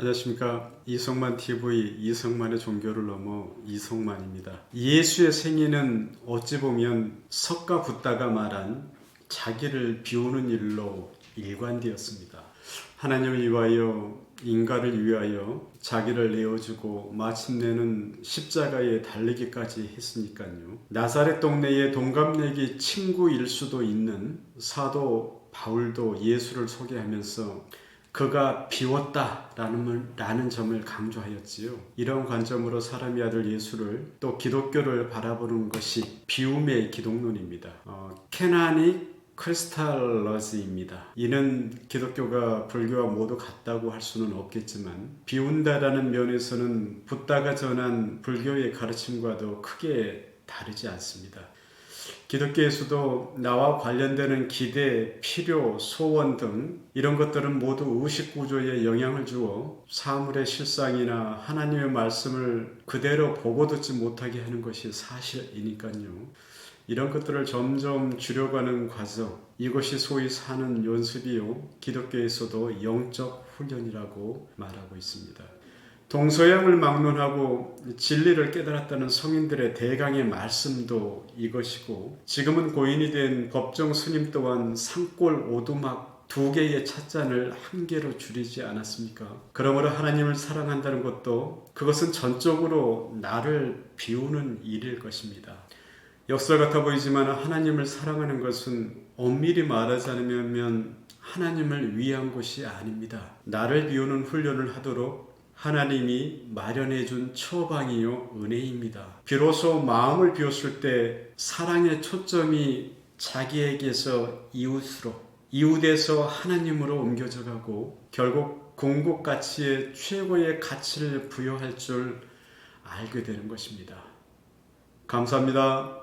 안녕하십니까 이성만 TV 이성만의 종교를 넘어 이성만입니다. 예수의 생애는 어찌 보면 석가 붓다가 말한 자기를 비우는 일로 일관되었습니다. 하나님을 위하여 인간을 위하여 자기를 내어주고 마침내는 십자가에 달리기까지 했으니까요. 나사렛 동네의 동갑내기 친구일 수도 있는 사도 바울도 예수를 소개하면서 그가 비웠다라는 라는 점을 강조하였지요. 이런 관점으로 사람의 아들 예수를 또 기독교를 바라보는 것이 비움의 기독론입니다. 어, 캐나닉 크리스탈러즈입니다. 이는 기독교가 불교와 모두 같다고 할 수는 없겠지만 비운다라는 면에서는 붓다가 전한 불교의 가르침과도 크게 다르지 않습니다. 기독교에서도 나와 관련되는 기대, 필요, 소원 등 이런 것들은 모두 의식 구조에 영향을 주어 사물의 실상이나 하나님의 말씀을 그대로 보고 듣지 못하게 하는 것이 사실이니까요. 이런 것들을 점점 줄여가는 과정, 이것이 소위 사는 연습이요. 기독교에서도 영적 훈련이라고 말하고 있습니다. 동서양을 막론하고 진리를 깨달았다는 성인들의 대강의 말씀도 이것이고 지금은 고인이 된 법정 스님 또한 산골 오두막 두 개의 찻잔을 한 개로 줄이지 않았습니까? 그러므로 하나님을 사랑한다는 것도 그것은 전적으로 나를 비우는 일일 것입니다. 역설 같아 보이지만 하나님을 사랑하는 것은 엄밀히 말하자면 하나님을 위한 것이 아닙니다. 나를 비우는 훈련을 하도록 하나님이 마련해 준 처방이요 은혜입니다. 비로소 마음을 비웠을 때 사랑의 초점이 자기에게서 이웃으로 이웃에서 하나님으로 옮겨져 가고 결국 궁극 가치의 최고의 가치를 부여할 줄 알게 되는 것입니다. 감사합니다.